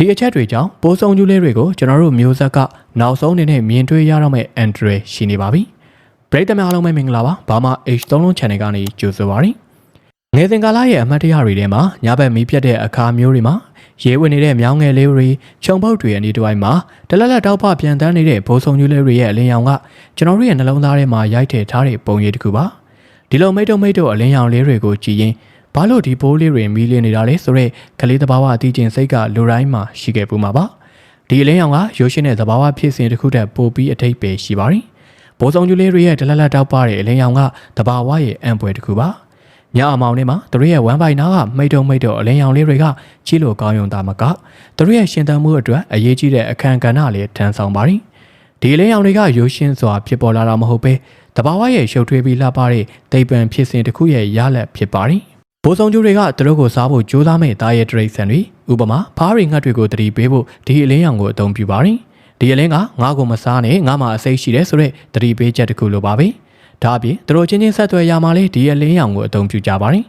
ဒီအချက်တွေကြောင့်ပိုးဆုံးကျူးလေးတွေကိုကျွန်တော်တို့မျိုးဆက်ကနောက်ဆုံးအနေနဲ့မြင်တွေ့ရတော့မယ့်အန်ဒရယ်ရှိနေပါပြီပရိသတ်များအားလုံးပဲမင်္ဂလာပါဘာမှ H3 လုံး channel ကနေကြိုဆိုပါရစေငယ်စဉ်ကာလရဲ့အမှတ်တရတွေထဲမှာညဘက်မီးပြတ်တဲ့အခါမျိုးတွေမှာရဲဝင်နေတဲ့မြောင်းငယ်လေးတွေခြုံပုတ်တွေအနီးတစ်ဝိုက်မှာတလက်လက်တောက်ပပြန်တန်းနေတဲ့ဘိုးဆောင်ကျူးလေးတွေရဲ့အလင်းရောင်ကကျွန်တော်တို့ရဲ့နှလုံးသားထဲမှာရိုက်ထည့်ထားတဲ့ပုံရိပ်တစ်ခုပါဒီလိုမိတ်တုံမိတ်တုံအလင်းရောင်လေးတွေကိုကြည်ရင် ဘာလို့ဒီပိုးလေးတွေမီးလင်းနေတာလဲဆိုတော့ကလေးတဘာဝအသိချင်းစိတ်ကလူတိုင်းမှာရှိခဲ့ပူမှာပါဒီအလင်းရောင်ကရိုးရှင်းတဲ့သဘာဝဖြစ်စဉ်တစ်ခုတည်းပိုပြီးအထိပ်ပဲရှိပါတယ်ဘိုးဆောင်ကျူးလေးတွေရဲ့တလက်လက်တောက်ပတဲ့အလင်းရောင်ကတဘာဝရဲ့အံပွဲတစ်ခုပါညအမောင်ထဲမှာသူတို့ရဲ့ဝမ်းပိုင်နာကမိတ်တုံမိတ်တုံအလင်းရောင်လေးတွေကချီလို့ကောင်းယုံတာမကသူတို့ရဲ့ရှင်သန်မှုအတွက်အရေးကြီးတဲ့အခမ်းကဏ္ဍလေးထမ်းဆောင်ပါတယ်ဒီအလင်းရောင်တွေကရိုးရှင်းစွာဖြစ်ပေါ်လာတာမဟုတ်ပဲတဘာဝရဲ့ရှုပ်ထွေးပြီးလှပတဲ့သိပ္ပံဖြစ်စဉ်တစ်ခုရဲ့ရလဒ်ဖြစ်ပါတယ် ဘိုးဆောင်ကျူတွေကသူတို့ကိုစားဖို့ကြိုးစားမဲ့တာရဲ့တရိတ်ဆန်တွေဥပမာဖားရီငှက်တွေကိုတတိပေးဖို့ဒီအလင်းရောင်ကိုအသုံးပြုပါတယ်ဒီအလင်းကငါ့ကိုမစားနဲ့ငါမှအစိတ်ရှိတယ်ဆိုတော့တတိပေးချက်တစ်ခုလိုပါပဲဒါအပြင်သူတို့ချင်းချင်းဆက်သွယ်ရမှာလေဒီအလင်းရောင်ကိုအသုံးပြုကြပါတယ်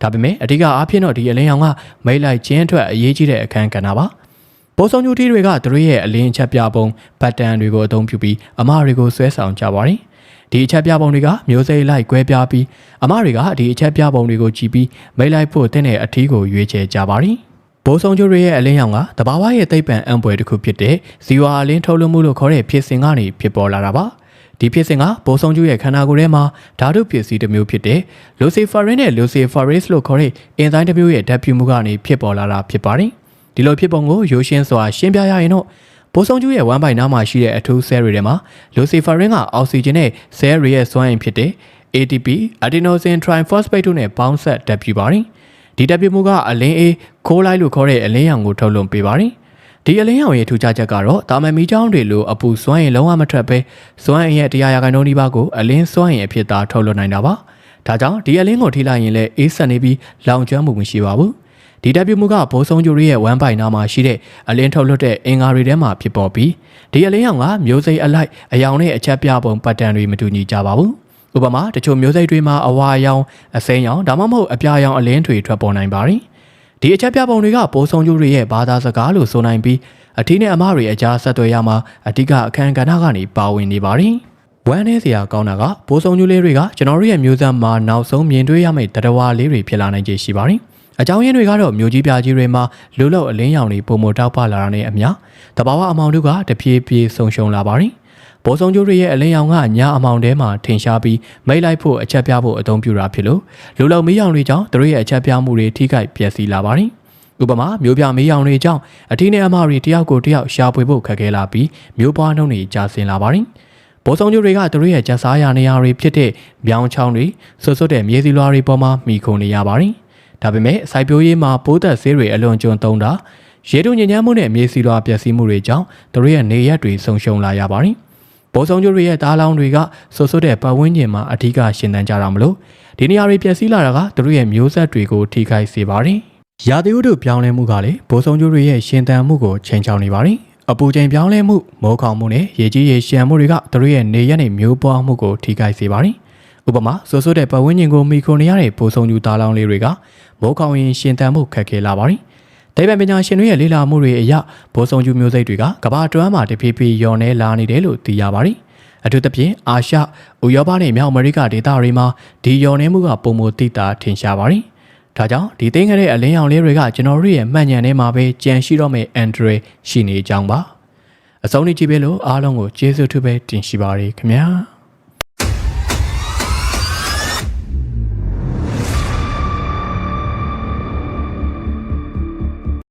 ဒါပေမဲ့အဓိကအားဖြင့်တော့ဒီအလင်းရောင်ကမိတ်လိုက်ခြင်းအတွက်အရေးကြီးတဲ့အခန်းကဏ္ဍပါပိုးဆောင်ကျူတီတွေကသူတို့ရဲ့အလင်းချက်ပြပုံဘတ်တန်တွေကိုအသုံးပြုပြီးအမတွေကိုဆွဲဆောင်ကြပါတယ် ဒီအချက်ပြပုံတွေကမျိုးစိတ်လိုက်ကွဲပြားပြီးအမတွေကဒီအချက်ပြပုံတွေကိုကြည့်ပြီးမိတ်လိုက်ဖို့တဲ့တဲ့အထီးကိုရွေးချယ်ကြပါတယ်ဘိုးဆောင်ကျိုးတွေရဲ့အလင်းရောင်ကတဘာဝရဲ့သိပ္ပံအံပွဲတစ်ခုဖြစ်တဲ့ဇီဝအလင်းထုတ်လွှတ်မှုလို့ခေါ်တဲ့ဖြစ်စဉ်ကနေဖြစ်ပေါ်လာတာပါဒီဖြစ်စဉ်ကဘိုးဆောင်ကျိုးရဲ့ခန္ဓာကိုယ်ထဲမှာဓာတုပစ္စည်းတစ်မျိုးဖြစ်တဲ့ luciferin နဲ့ luciferase လို့ခေါ်တဲ့အင်ဇိုင်းတစ်မျိုးရဲ့ဓာတ်ပြုမှုကနေဖြစ်ပေါ်လာတာဖြစ်ပါတယ်ဒီလိုဖြစ်ပုံကိုရိုးရှင်းစွာရှင်းပြရရင်တော့ ဘိုးဆောင်ကျူးရဲ့ဝမ်းပိုင်နားမှာရှိတဲ့အထူးဆဲတွေထဲမှာလူစီဖာရင်းကအောက်ဆီဂျင်နဲ့ဆဲတွေရဲ့စွမ်းအင်ဖြစ်တဲ့ ATP adenosine triphosphate တို့နဲ့ပေါင်းဆက်တက်ပြပါတယ်။ဒီတက်ပြမှုကအလင်းအေးခိုးလိုက်လို့ခေါ်တဲ့အလင်းရောင်ကိုထုတ်လွှတ်ပေးပါတယ်။ဒီအလင်းရောင်ရဲ့ထူးခြားချက်ကတော့တာမန်မီချောင်းတွေလိုအပူစွမ်းအင်လုံးဝမထွက်ပဲစွမ်းအင်ရဲ့တရားရာခိုင်နှုန်းဒီပါကိုအလင်းစွမ်းအင်အဖြစ်သာထုတ်လွှတ်နိုင်တာပါ။ဒါကြောင့်ဒီအလင်းကိုထိလိုက်ရင်လည်းအေးဆက်နေပြီးလောင်ကျွမ်းမှုမရှိပါဘူး။ ဒီတပ်ပြုမှုကဘိုးဆုံးကျူရီရဲ့ဝမ်းပိုင်နာမှာရှိတဲ့အလင်းထုတ်လွှတ်တဲ့အင်္ဂါတွေထဲမှာဖြစ်ပေါ်ပြီးဒီအလင်းရောင်ကမျိုးစိတ်အလိုက်အယောင်နဲ့အချက်ပြပုံပတ်တန်တွေမတူညီကြပါဘူး။ဥပမာတချို့မျိုးစိတ်တွေမှာအဝါရောင်အစိမ်းရောင်ဒါမှမဟုတ်အပြာရောင်အလင်းတွေထွက်ပေါ်နိုင်ပါတယ်။ဒီအချက်ပြပုံတွေကဘိုးဆုံးကျူရီရဲ့ဘာသာစကားလို့ဆိုနိုင်ပြီးအထီးနဲ့အမတွေအကြားဆက်သွယ်ရမှာအဓိကအခမ်းကဏ္ဍကနေပါဝင်နေပါတယ်။ဝမ်းနေစရာကောင်းတာကဘိုးဆုံးကျူလေးတွေကကျွန်တော်တို့ရဲ့မျိုးဆက်မှာနောက်ဆုံးမြင်တွေ့ရမယ့်တရဝါလေးတွေဖြစ်လာနိုင်ခြေရှိပါတယ်။ အကြောင်းရင်းတွေကတော့မြို့ကြီးပြကြီးတွေမှာလူလို့အလင်းရောင်တွေပုံမတောက်ပလာတာနဲ့အမျှတဘာဝအမောင်တို့ကတပြေးပြေးဆုံရှုံလာပါတယ်။ဘောဆောင်ကျိုးတွေရဲ့အလင်းရောင်ကညာအမောင်ထဲမှာထင်ရှားပြီးမိတ်လိုက်ဖို့အချက်ပြဖို့အသုံးပြုတာဖြစ်လို့လူလုံမီးရောင်တွေကြောင့်တို့ရဲ့အချက်ပြမှုတွေထိခိုက်ပျက်စီးလာပါတယ်။ဥပမာမျိုးပြမေးရောင်တွေကြောင့်အထင်းနဲ့အမတွေတယောက်ကိုတယောက်ရှာဖွေဖို့ခက်ခဲလာပြီးမျိုးပွားနှုန်းတွေကျဆင်းလာပါတယ်။ဘောဆောင်ကျိုးတွေကတို့ရဲ့ကြက်စားရနေရာတွေဖြစ်တဲ့မြောင်းချောင်းတွေဆွတ်ဆွတ်တဲ့မြေစီလွာတွေပေါ်မှာမိခုံနေရပါတယ်။ ဒါပေမဲ့စိုက်ပျိုးရေးမှာပိုးသက်ဆေးတွေအလွန်ကျွံသုံးတာရေတုံညဉ့်ညမ်းမှုနဲ့မြေစီလွာပျက်စီးမှုတွေကြောင့်တို့ရဲ့နေရက်တွေဆုံရှုံလာရပါတယ်။ဘောဆောင်ကျိုးတွေရဲ့တားလောင်းတွေကဆွတ်ဆွတ်တဲ့ပတ်ဝန်းကျင်မှာအထူးကရှင်သန်ကြတာမလို့ဒီနေရာတွေပျက်စီးလာတာကတို့ရဲ့မျိုးဆက်တွေကိုထိခိုက်စေပါတယ်။ရာသီဥတုပြောင်းလဲမှုကလည်းဘိုးဆောင်ကျိုးတွေရဲ့ရှင်သန်မှုကိုချိန်ချောင်နေပါတယ်။အပူချိန်ပြောင်းလဲမှုမိုးခေါင်မှုနဲ့ရေကြီးရေရှမ်းမှုတွေကတို့ရဲ့နေရက်နဲ့မျိုးပွားမှုကိုထိခိုက်စေပါတယ်။ ဥပမာဆိုးဆိုးတဲ့ပတ်ဝန်းကျင်ကိုမိခိုနေရတဲ့ဘိုးဆောင်ကျူသားလောင်းလေးတွေကမိုးခေါင်ရင်ရှင်သန်မှုခက်ခဲလာပါတယ်။တိုင်ပန်ပညာရှင်တွေရဲ့လေ့လာမှုတွေအရဘိုးဆောင်ကျူမျိုးစိတ်တွေကကမ္ဘာတွမ်းမှာတဖြည်းဖြည်းလျော့နေလာနေတယ်လို့သိရပါတယ်။အထူးသဖြင့်အာရှ၊ဥရောပနဲ့မြောက်အမေရိကဒေသတွေမှာဒီလျော့နေမှုကပုံမသိတာထင်ရှားပါတယ်။ဒါကြောင့်ဒီသိငယ်တဲ့အလင်းရောင်လေးတွေကကျွန်တော်တို့ရဲ့မှန်ညံထဲမှာပဲကြံရှိတော့မယ့်အန်ဒရရှိနေကြောင်းပါ။အဆုံးထိကြည့်ပေးလို့အားလုံးကိုကျေးဇူးထူးပဲတင်ရှိပါရခင်ဗျာ။